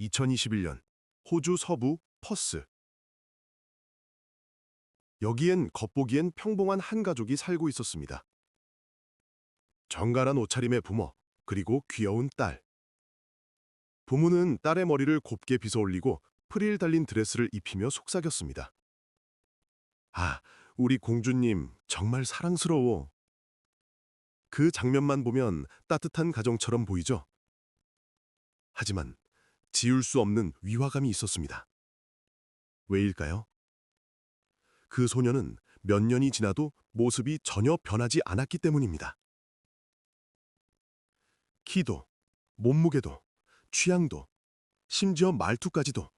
2021년 호주 서부 퍼스. 여기엔 겉보기엔 평범한 한 가족이 살고 있었습니다. 정갈한 옷차림의 부모, 그리고 귀여운 딸. 부모는 딸의 머리를 곱게 빗어 올리고 프릴 달린 드레스를 입히며 속삭였습니다. 아, 우리 공주님 정말 사랑스러워. 그 장면만 보면 따뜻한 가정처럼 보이죠? 하지만 지울 수 없는 위화감이 있었습니다. 왜일까요? 그 소녀는 몇 년이 지나도 모습이 전혀 변하지 않았기 때문입니다. 키도, 몸무게도, 취향도, 심지어 말투까지도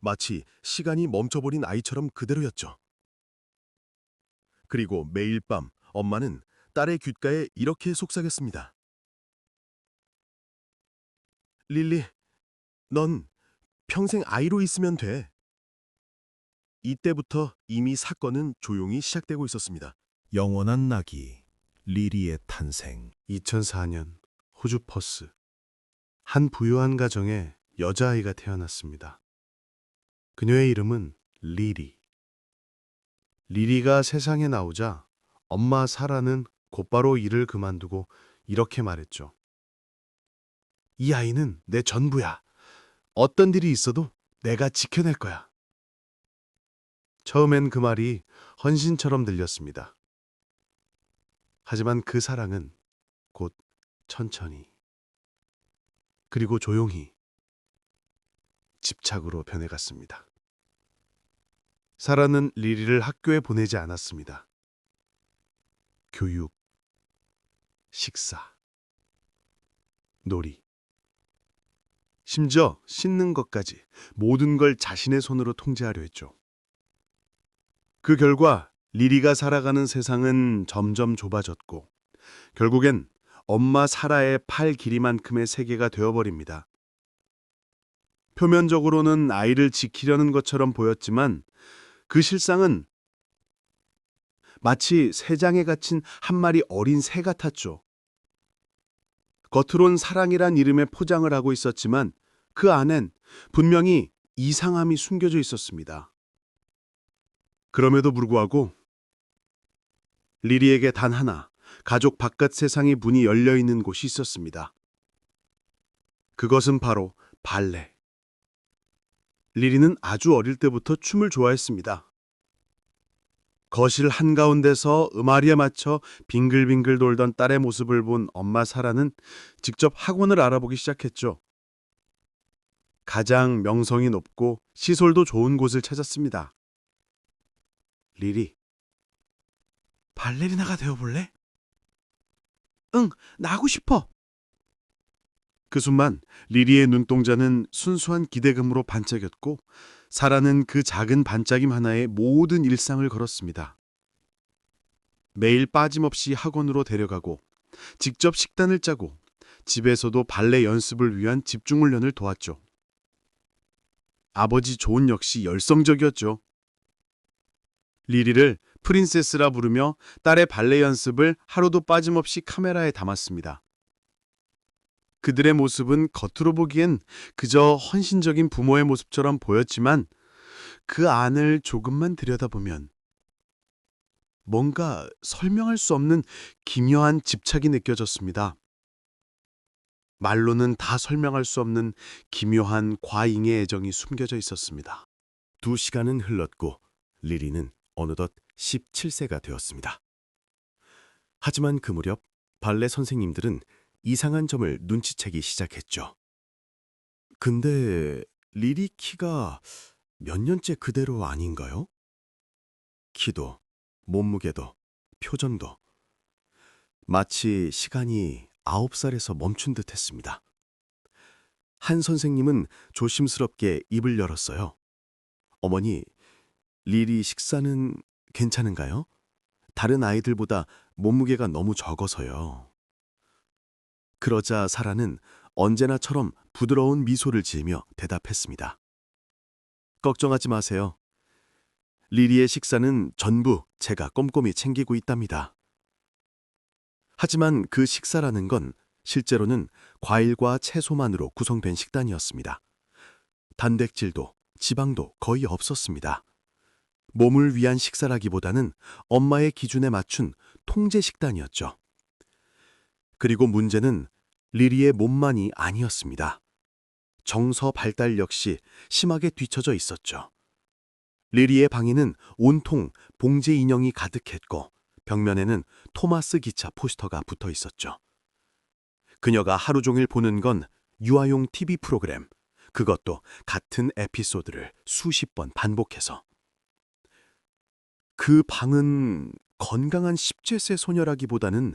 마치 시간이 멈춰버린 아이처럼 그대로였죠. 그리고 매일 밤 엄마는 딸의 귓가에 이렇게 속삭였습니다. 릴리, 넌 평생 아이로 있으면 돼. 이때부터 이미 사건은 조용히 시작되고 있었습니다. 영원한 낙이 리리의 탄생 2004년 호주 퍼스 한 부유한 가정에 여자아이가 태어났습니다. 그녀의 이름은 리리. 리리가 세상에 나오자 엄마 사라는 곧바로 일을 그만두고 이렇게 말했죠. 이 아이는 내 전부야. 어떤 일이 있어도 내가 지켜낼 거야. 처음엔 그 말이 헌신처럼 들렸습니다. 하지만 그 사랑은 곧 천천히 그리고 조용히 집착으로 변해갔습니다. 사라는 리리를 학교에 보내지 않았습니다. 교육, 식사, 놀이, 심지어 씻는 것까지 모든 걸 자신의 손으로 통제하려 했죠. 그 결과 리리가 살아가는 세상은 점점 좁아졌고 결국엔 엄마 사라의 팔 길이만큼의 세계가 되어버립니다. 표면적으로는 아이를 지키려는 것처럼 보였지만 그 실상은 마치 새장에 갇힌 한 마리 어린 새 같았죠. 겉으론 사랑이란 이름의 포장을 하고 있었지만 그 안엔 분명히 이상함이 숨겨져 있었습니다. 그럼에도 불구하고 리리에게 단 하나 가족 바깥 세상의 문이 열려 있는 곳이 있었습니다. 그것은 바로 발레. 리리는 아주 어릴 때부터 춤을 좋아했습니다. 거실 한가운데서 음아리에 맞춰 빙글빙글 돌던 딸의 모습을 본 엄마 사라는 직접 학원을 알아보기 시작했죠. 가장 명성이 높고 시설도 좋은 곳을 찾았습니다. 리리, 발레리나가 되어볼래? 응, 나고 싶어. 그 순간 리리의 눈동자는 순수한 기대감으로 반짝였고 사라는 그 작은 반짝임 하나에 모든 일상을 걸었습니다. 매일 빠짐없이 학원으로 데려가고 직접 식단을 짜고 집에서도 발레 연습을 위한 집중 훈련을 도왔죠. 아버지 존 역시 열성적이었죠. 리리를 프린세스라 부르며 딸의 발레 연습을 하루도 빠짐없이 카메라에 담았습니다. 그들의 모습은 겉으로 보기엔 그저 헌신적인 부모의 모습처럼 보였지만 그 안을 조금만 들여다보면 뭔가 설명할 수 없는 기묘한 집착이 느껴졌습니다. 말로는 다 설명할 수 없는 기묘한 과잉의 애정이 숨겨져 있었습니다. 두 시간은 흘렀고 리리는 어느덧 17세가 되었습니다. 하지만 그 무렵 발레 선생님들은 이상한 점을 눈치채기 시작했죠. 근데 리리 키가 몇 년째 그대로 아닌가요? 키도, 몸무게도, 표정도 마치 시간이 아홉 살에서 멈춘 듯 했습니다. 한 선생님은 조심스럽게 입을 열었어요. 어머니, 리리 식사는 괜찮은가요? 다른 아이들보다 몸무게가 너무 적어서요. 그러자 사라는 언제나처럼 부드러운 미소를 지으며 대답했습니다. 걱정하지 마세요. 리리의 식사는 전부 제가 꼼꼼히 챙기고 있답니다. 하지만 그 식사라는 건 실제로는 과일과 채소만으로 구성된 식단이었습니다. 단백질도 지방도 거의 없었습니다. 몸을 위한 식사라기보다는 엄마의 기준에 맞춘 통제 식단이었죠. 그리고 문제는 리리의 몸만이 아니었습니다. 정서 발달 역시 심하게 뒤처져 있었죠. 리리의 방에는 온통 봉제 인형이 가득했고 벽면에는 토마스 기차 포스터가 붙어 있었죠. 그녀가 하루 종일 보는 건 유아용 TV 프로그램, 그것도 같은 에피소드를 수십 번 반복해서. 그 방은 건강한 10제세 소녀라기보다는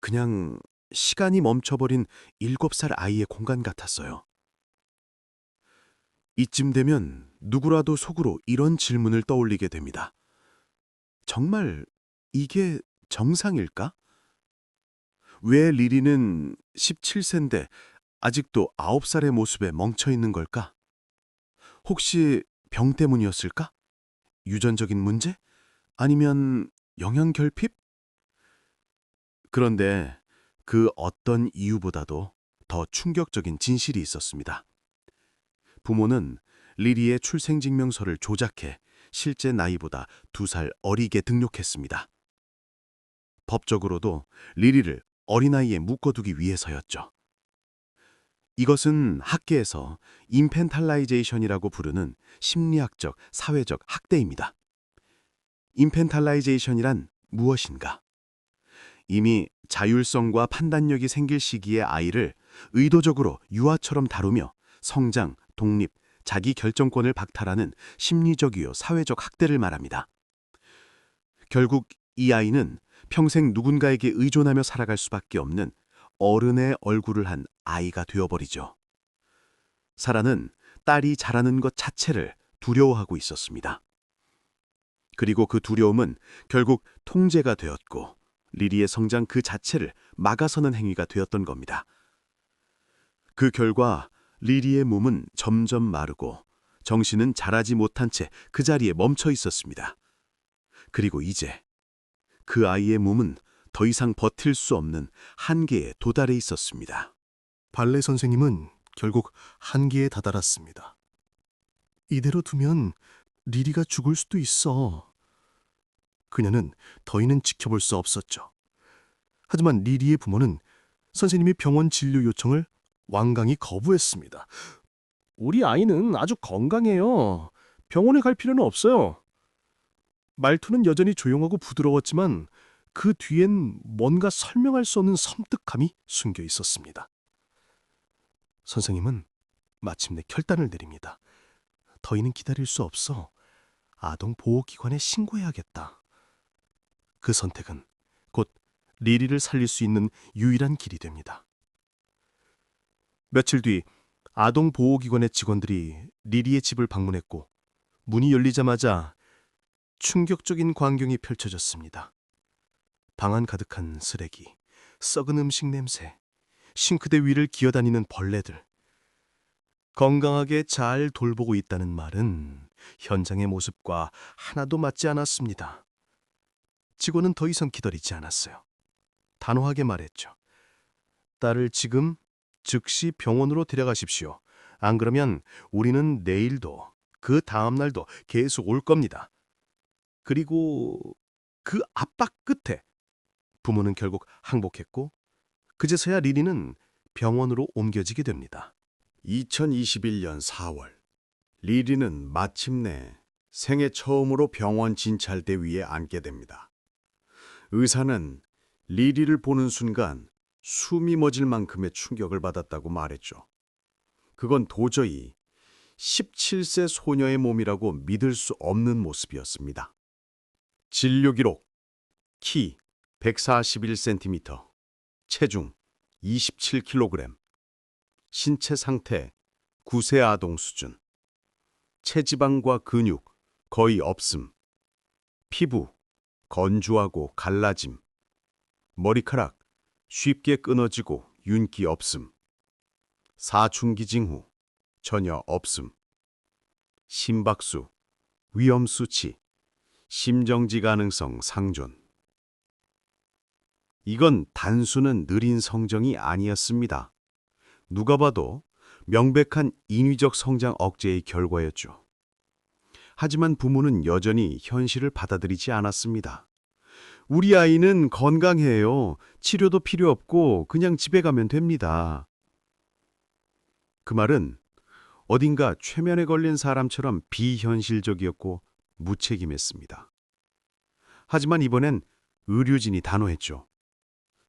그냥 시간이 멈춰버린 7살 아이의 공간 같았어요. 이쯤 되면 누구라도 속으로 이런 질문을 떠올리게 됩니다. 정말 이게 정상일까? 왜 리리는 17세인데 아직도 9살의 모습에 멈춰 있는 걸까? 혹시 병 때문이었을까? 유전적인 문제? 아니면 영양 결핍? 그런데 그 어떤 이유보다도 더 충격적인 진실이 있었습니다. 부모는 리리의 출생증명서를 조작해 실제 나이보다 두 살 어리게 등록했습니다. 법적으로도 리리를 어린아이에 묶어두기 위해서였죠. 이것은 학계에서 인펜탈라이제이션이라고 부르는 심리학적, 사회적 학대입니다. 인펜탈라이제이션이란 무엇인가? 이미 자율성과 판단력이 생길 시기의 아이를 의도적으로 유아처럼 다루며 성장, 독립, 자기 결정권을 박탈하는 심리적이요 사회적 학대를 말합니다. 결국 이 아이는 평생 누군가에게 의존하며 살아갈 수밖에 없는 어른의 얼굴을 한 아이가 되어버리죠. 사라는 딸이 자라는 것 자체를 두려워하고 있었습니다. 그리고 그 두려움은 결국 통제가 되었고 리리의 성장 그 자체를 막아서는 행위가 되었던 겁니다. 그 결과 리리의 몸은 점점 마르고 정신은 자라지 못한 채 그 자리에 멈춰 있었습니다. 그리고 이제 그 아이의 몸은 더 이상 버틸 수 없는 한계에 도달해 있었습니다. 발레 선생님은 결국 한계에 다다랐습니다. 이대로 두면 리리가 죽을 수도 있어. 그녀는 더이는 지켜볼 수 없었죠. 하지만 리리의 부모는 선생님이 병원 진료 요청을 완강히 거부했습니다. 우리 아이는 아주 건강해요. 병원에 갈 필요는 없어요. 말투는 여전히 조용하고 부드러웠지만 그 뒤엔 뭔가 설명할 수 없는 섬뜩함이 숨겨 있었습니다. 선생님은 마침내 결단을 내립니다. 더이는 기다릴 수 없어. 아동 보호기관에 신고해야겠다. 그 선택은 곧 리리를 살릴 수 있는 유일한 길이 됩니다. 며칠 뒤 아동 보호기관의 직원들이 리리의 집을 방문했고 문이 열리자마자 충격적인 광경이 펼쳐졌습니다. 방안 가득한 쓰레기, 썩은 음식 냄새, 싱크대 위를 기어다니는 벌레들. 건강하게 잘 돌보고 있다는 말은 현장의 모습과 하나도 맞지 않았습니다. 직원은 더 이상 기다리지 않았어요. 단호하게 말했죠. 딸을 지금 즉시 병원으로 데려가십시오. 안 그러면 우리는 내일도 그 다음 날도 계속 올 겁니다. 그리고 그 압박 끝에 부모는 결국 항복했고 그제서야 리리는 병원으로 옮겨지게 됩니다. 2021년 4월 리리는 마침내 생애 처음으로 병원 진찰대 위에 앉게 됩니다. 의사는 리리를 보는 순간 숨이 멎을 만큼의 충격을 받았다고 말했죠. 그건 도저히 17세 소녀의 몸이라고 믿을 수 없는 모습이었습니다. 진료 기록. 키 141cm, 체중 27kg, 신체 상태 9세 아동 수준, 체지방과 근육 거의 없음, 피부 건조하고 갈라짐, 머리카락 쉽게 끊어지고 윤기 없음, 사춘기 징후 전혀 없음, 심박수, 위험 수치, 심정지 가능성 상존. 이건 단수는 느린 성정이 아니었습니다. 누가 봐도 명백한 인위적 성장 억제의 결과였죠. 하지만 부모는 여전히 현실을 받아들이지 않았습니다. 우리 아이는 건강해요. 치료도 필요 없고 그냥 집에 가면 됩니다. 그 말은 어딘가 최면에 걸린 사람처럼 비현실적이었고 무책임했습니다. 하지만 이번엔 의료진이 단호했죠.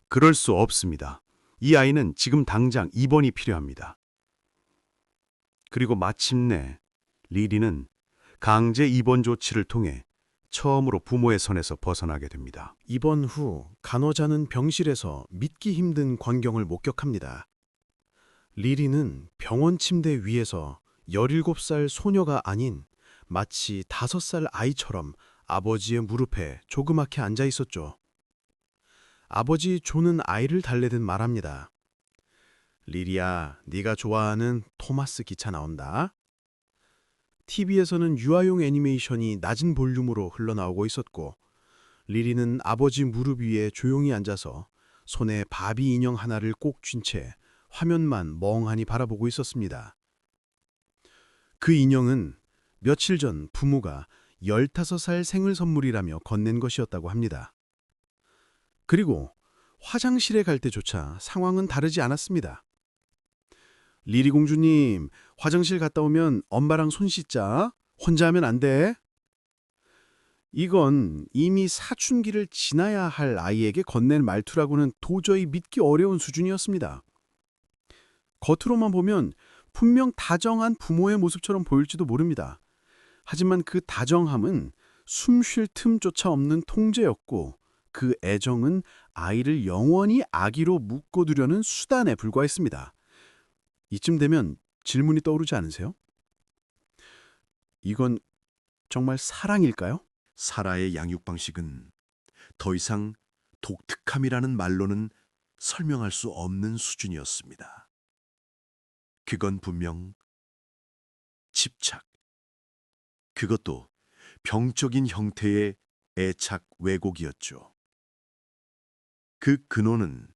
그럴 수 없습니다. 이 아이는 지금 당장 입원이 필요합니다. 그리고 마침내 리리는 강제 입원 조치를 통해 처음으로 부모의 손에서 벗어나게 됩니다. 입원 후 간호자는 병실에서 믿기 힘든 광경을 목격합니다. 리리는 병원 침대 위에서 17살 소녀가 아닌 마치 5살 아이처럼 아버지의 무릎에 조그맣게 앉아 있었죠. 아버지 조는 아이를 달래듯 말합니다. 리리야, 네가 좋아하는 토마스 기차 나온다. TV에서는 유아용 애니메이션이 낮은 볼륨으로 흘러나오고 있었고 리리는 아버지 무릎 위에 조용히 앉아서 손에 바비 인형 하나를 꼭 쥔 채 화면만 멍하니 바라보고 있었습니다. 그 인형은 며칠 전 부모가 15살 생일 선물이라며 건넨 것이었다고 합니다. 그리고 화장실에 갈 때조차 상황은 다르지 않았습니다. 리리 공주님, 화장실 갔다 오면 엄마랑 손 씻자. 혼자 하면 안 돼. 이건 이미 사춘기를 지나야 할 아이에게 건넨 말투라고는 도저히 믿기 어려운 수준이었습니다. 겉으로만 보면 분명 다정한 부모의 모습처럼 보일지도 모릅니다. 하지만 그 다정함은 숨 쉴 틈조차 없는 통제였고 그 애정은 아이를 영원히 아기로 묶어두려는 수단에 불과했습니다. 이쯤 되면 질문이 떠오르지 않으세요? 이건 정말 사랑일까요? 사라의 양육 방식은 더 이상 독특함이라는 말로는 설명할 수 없는 수준이었습니다. 그건 분명 집착, 그것도 병적인 형태의 애착 왜곡이었죠. 그 근원은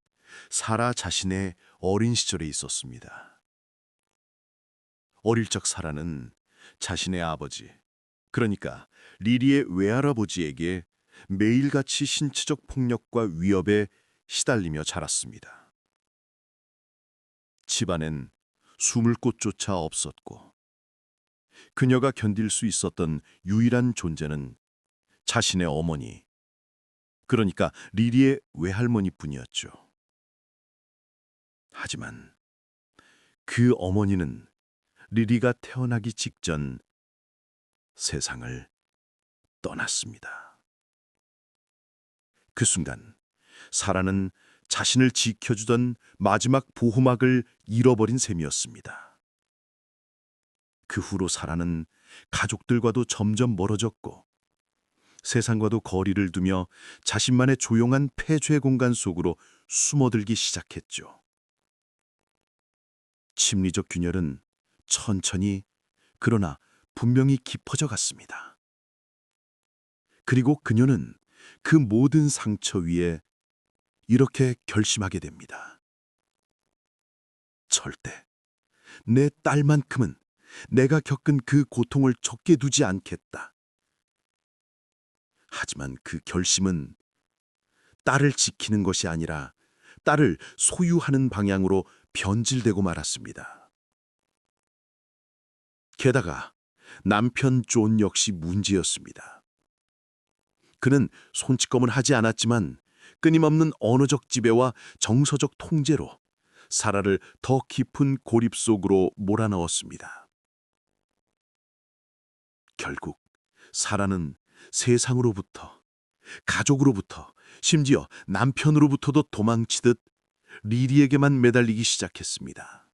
사라 자신의 어린 시절에 있었습니다. 어릴 적 사라는 자신의 아버지, 그러니까 리리의 외할아버지에게 매일같이 신체적 폭력과 위협에 시달리며 자랐습니다. 집안엔 숨을 곳조차 없었고 그녀가 견딜 수 있었던 유일한 존재는 자신의 어머니, 그러니까 리리의 외할머니뿐이었죠. 하지만 그 어머니는 리리가 태어나기 직전 세상을 떠났습니다. 그 순간 사라는 자신을 지켜주던 마지막 보호막을 잃어버린 셈이었습니다. 그 후로 사라는 가족들과도 점점 멀어졌고 세상과도 거리를 두며 자신만의 조용한 폐쇄 공간 속으로 숨어들기 시작했죠. 심리적 균열은 천천히 그러나 분명히 깊어져 갔습니다. 그리고 그녀는 그 모든 상처 위에 이렇게 결심하게 됩니다. 절대 내 딸만큼은 내가 겪은 그 고통을 적게 두지 않겠다. 하지만 그 결심은 딸을 지키는 것이 아니라 딸을 소유하는 방향으로 변질되고 말았습니다. 게다가 남편 존 역시 문제였습니다. 그는 손찌검을 하지 않았지만 끊임없는 언어적 지배와 정서적 통제로 사라를 더 깊은 고립 속으로 몰아넣었습니다. 결국 사라는 세상으로부터, 가족으로부터, 심지어 남편으로부터도 도망치듯 리리에게만 매달리기 시작했습니다.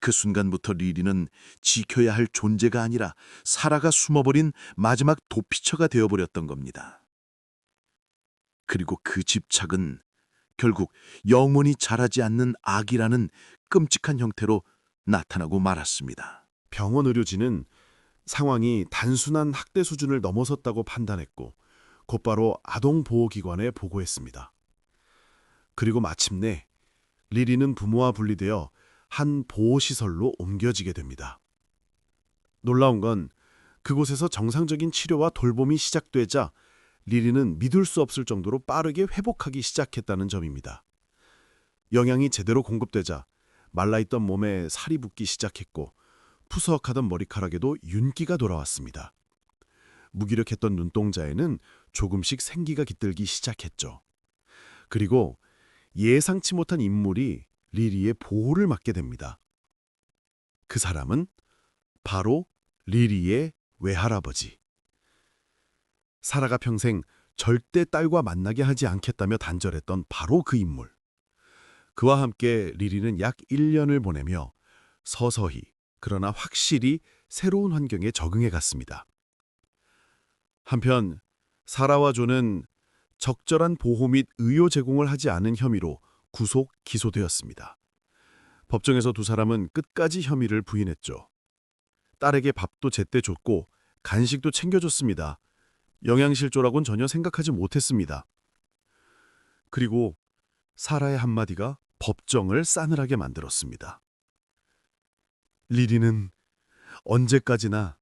그 순간부터 리리는 지켜야 할 존재가 아니라 사라가 숨어버린 마지막 도피처가 되어버렸던 겁니다. 그리고 그 집착은 결국 영원히 자라지 않는 악이라는 끔찍한 형태로 나타나고 말았습니다. 병원 의료진은 상황이 단순한 학대 수준을 넘어섰다고 판단했고 곧바로 아동보호기관에 보고했습니다. 그리고 마침내 리리는 부모와 분리되어 한 보호시설로 옮겨지게 됩니다. 놀라운 건 그곳에서 정상적인 치료와 돌봄이 시작되자 리리는 믿을 수 없을 정도로 빠르게 회복하기 시작했다는 점입니다. 영양이 제대로 공급되자 말라있던 몸에 살이 붙기 시작했고 푸석하던 머리카락에도 윤기가 돌아왔습니다. 무기력했던 눈동자에는 조금씩 생기가 깃들기 시작했죠. 그리고 예상치 못한 인물이 리리의 보호를 맡게 됩니다. 그 사람은 바로 리리의 외할아버지. 사라가 평생 절대 딸과 만나게 하지 않겠다며 단절했던 바로 그 인물. 그와 함께 리리는 약 1년을 보내며 서서히 그러나 확실히 새로운 환경에 적응해 갔습니다. 한편 사라와 존은 적절한 보호 및 의료 제공을 하지 않은 혐의로 구속 기소되었습니다. 법정에서 두 사람은 끝까지 혐의를 부인했죠. 딸에게 밥도 제때 줬고 간식도 챙겨줬습니다. 영양실조라곤 전혀 생각하지 못했습니다. 그리고 사라의 한마디가 법정을 싸늘하게 만들었습니다. 리리는 언제까지나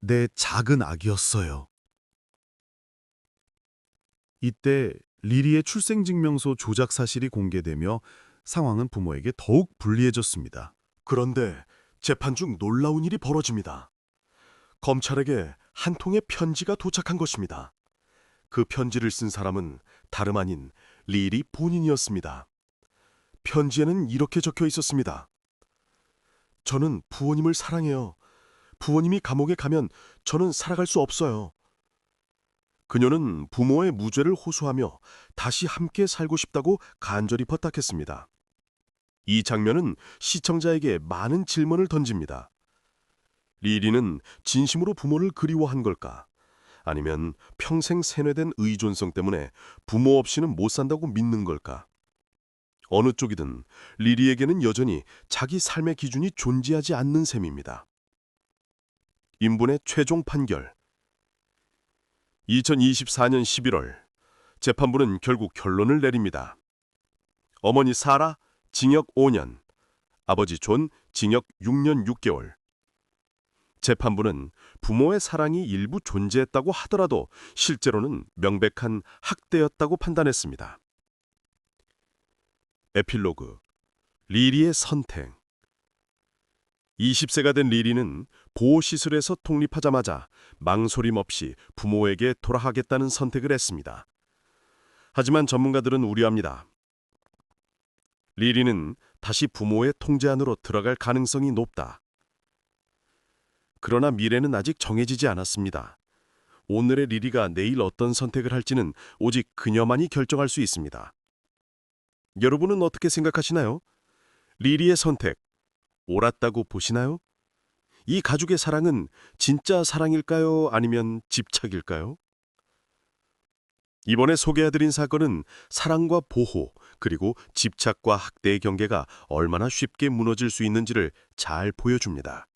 내 작은 아기였어요. 이때 리리의 출생증명서 조작 사실이 공개되며 상황은 부모에게 더욱 불리해졌습니다. 그런데 재판 중 놀라운 일이 벌어집니다. 검찰에게 한 통의 편지가 도착한 것입니다. 그 편지를 쓴 사람은 다름 아닌 리리 본인이었습니다. 편지에는 이렇게 적혀 있었습니다. 저는 부모님을 사랑해요. 부모님이 감옥에 가면 저는 살아갈 수 없어요. 그녀는 부모의 무죄를 호소하며 다시 함께 살고 싶다고 간절히 부탁했습니다. 이 장면은 시청자에게 많은 질문을 던집니다. 리리는 진심으로 부모를 그리워한 걸까? 아니면 평생 세뇌된 의존성 때문에 부모 없이는 못 산다고 믿는 걸까? 어느 쪽이든 리리에게는 여전히 자기 삶의 기준이 존재하지 않는 셈입니다. 인분의 최종 판결 2024년 11월 재판부는 결국 결론을 내립니다. 어머니 사라 징역 5년, 아버지 존 징역 6년 6개월. 재판부는 부모의 사랑이 일부 존재했다고 하더라도 실제로는 명백한 학대였다고 판단했습니다. 에필로그 리리의 선택 20세가 된 리리는 보호시설에서 독립하자마자 망설임 없이 부모에게 돌아가겠다는 선택을 했습니다. 하지만 전문가들은 우려합니다. 리리는 다시 부모의 통제 안으로 들어갈 가능성이 높다. 그러나 미래는 아직 정해지지 않았습니다. 오늘의 리리가 내일 어떤 선택을 할지는 오직 그녀만이 결정할 수 있습니다. 여러분은 어떻게 생각하시나요? 리리의 선택, 옳았다고 보시나요? 이 가족의 사랑은 진짜 사랑일까요? 아니면 집착일까요? 이번에 소개해드린 사건은 사랑과 보호, 그리고 집착과 학대의 경계가 얼마나 쉽게 무너질 수 있는지를 잘 보여줍니다.